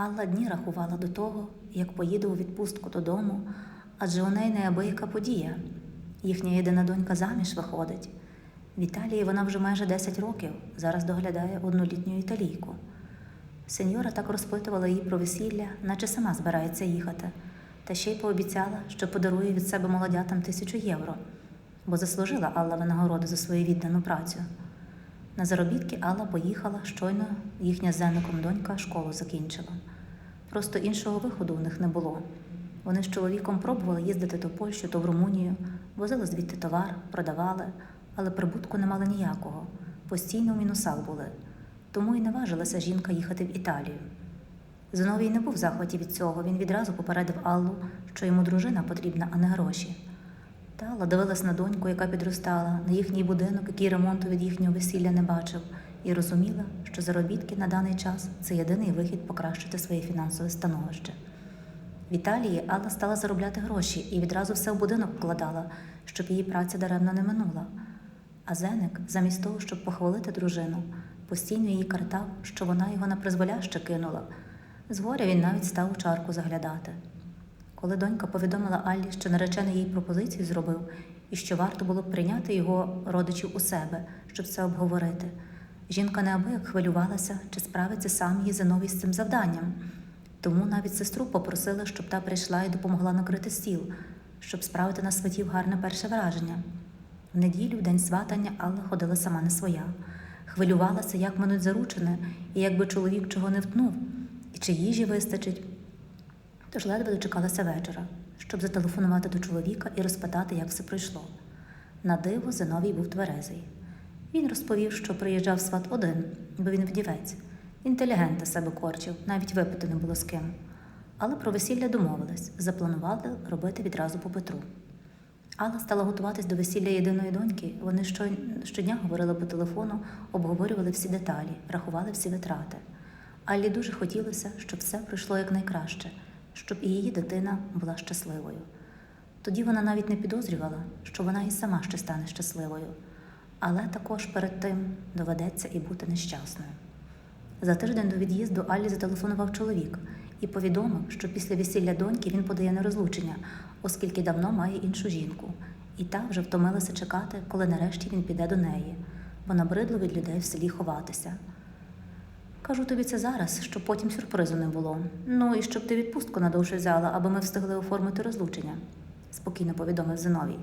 Алла дні рахувала до того, як поїде у відпустку додому, адже у неї неабияка подія. Їхня єдина донька заміж виходить. В Італії вона вже майже 10 років, зараз доглядає однолітню італійку. Сеньора так розпитувала її про весілля, наче сама збирається їхати, та ще й пообіцяла, що подарує від себе молодятам тисячу євро, бо заслужила Алла винагороду за свою віддану працю. На заробітки Алла поїхала, щойно їхня з Зеником донька школу закінчила. Просто іншого виходу у них не було. Вони з чоловіком пробували їздити то в Польщу, то в Румунію, возили звідти товар, продавали, але прибутку не мали ніякого, постійно в мінусах були. Тому і наважилася жінка їхати в Італію. Зиновій не був в захваті від цього, він відразу попередив Аллу, що йому дружина потрібна, а не гроші. Та Алла дивилась на доньку, яка підростала, на їхній будинок, який ремонту від їхнього весілля не бачив, і розуміла, що заробітки на даний час це єдиний вихід покращити своє фінансове становище. В Італії Алла стала заробляти гроші і відразу все в будинок вкладала, щоб її праця даремно не минула. А Зеник, замість того, щоб похвалити дружину, постійно її картав, що вона його на призволяще кинула. Згоря він навіть став у чарку заглядати. Коли донька повідомила Аллі, що наречений їй пропозицію зробив, і що варто було б прийняти його родичів у себе, щоб це обговорити, жінка неабияк хвилювалася, чи справиться сам її Зиновій з цим завданням. Тому навіть сестру попросила, щоб та прийшла і допомогла накрити стіл, щоб справити на сватів гарне перше враження. В неділю, в день сватання, Алла ходила сама не своя. Хвилювалася, як минуть заручини, і якби чоловік чого не втнув, і чи їжі вистачить. Тож ледве дочекалася вечора, щоб зателефонувати до чоловіка і розпитати, як все пройшло. На диво Зиновій був тверезий. Він розповів, що приїжджав сват один, бо він вдівець. Інтелігента себе корчив, навіть випити не було з ким. Але про весілля домовились, запланували робити відразу по Петру. Алла стала готуватись до весілля єдиної доньки. Вони щодня говорили по телефону, обговорювали всі деталі, рахували всі витрати. Аллі дуже хотілося, щоб все пройшло якнайкраще, щоб і її дитина була щасливою. Тоді вона навіть не підозрювала, що вона і сама ще стане щасливою, але також перед тим доведеться і бути нещасною. За тиждень до від'їзду Аллі зателефонував чоловік і повідомив, що після весілля доньки він подає на розлучення, оскільки давно має іншу жінку, і та вже втомилася чекати, коли нарешті він піде до неї, бо набридло від людей в селі ховатися. Кажу тобі це зараз, щоб потім сюрпризу не було. Ну і щоб ти відпустку надовше взяла, аби ми встигли оформити розлучення, спокійно повідомив Зиновій.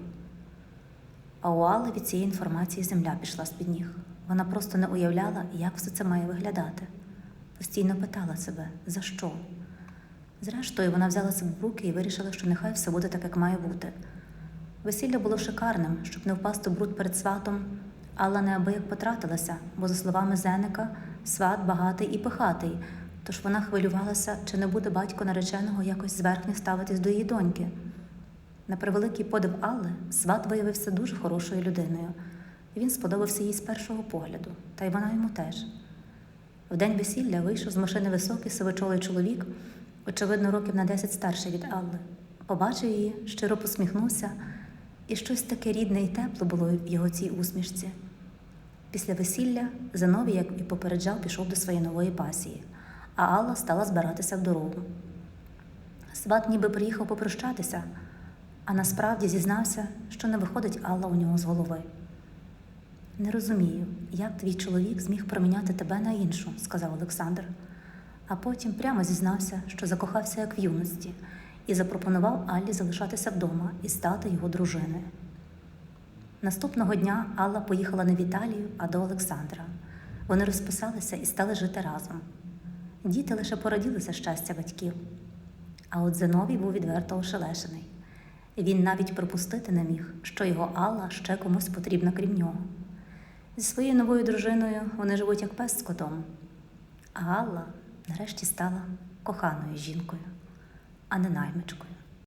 А у Алли від цієї інформації земля пішла з-під ніг. Вона просто не уявляла, як все це має виглядати. Постійно питала себе, за що. Зрештою, вона взяла себе в руки і вирішила, що нехай все буде так, як має бути. Весілля було шикарним, щоб не впасти в бруд перед сватом. Алла неабияк потратилася, бо, за словами Зеника, сват багатий і пихатий, тож вона хвилювалася, чи не буде батько нареченого якось зверхньо ставитись до її доньки. На превеликий подив Алли, сват виявився дуже хорошою людиною. і Він сподобався їй з першого погляду, та й вона йому теж. В день весілля вийшов з машини високий сивочолий чоловік, очевидно, років на 10 старший від Алли. Побачив її, щиро посміхнувся, і щось таке рідне і тепле було в його цій усмішці. Після весілля Зиновій, як і попереджав, пішов до своєї нової пасії, а Алла стала збиратися в дорогу. Сват ніби приїхав попрощатися, а насправді зізнався, що не виходить Алла у нього з голови. Не розумію, як твій чоловік зміг проміняти тебе на іншу, сказав Олександр. А потім прямо зізнався, що закохався як в юності, і запропонував Аллі залишатися вдома і стати його дружиною. Наступного дня Алла поїхала не в Італію, а до Олександра. Вони розписалися і стали жити разом. Діти лише пораділися щастя батьків. А от Зиновій був відверто ошелешений. Він навіть припустити не міг, що його Алла ще комусь потрібна крім нього. Зі своєю новою дружиною вони живуть як пес з котом. А Алла нарешті стала коханою жінкою, а не наймичкою.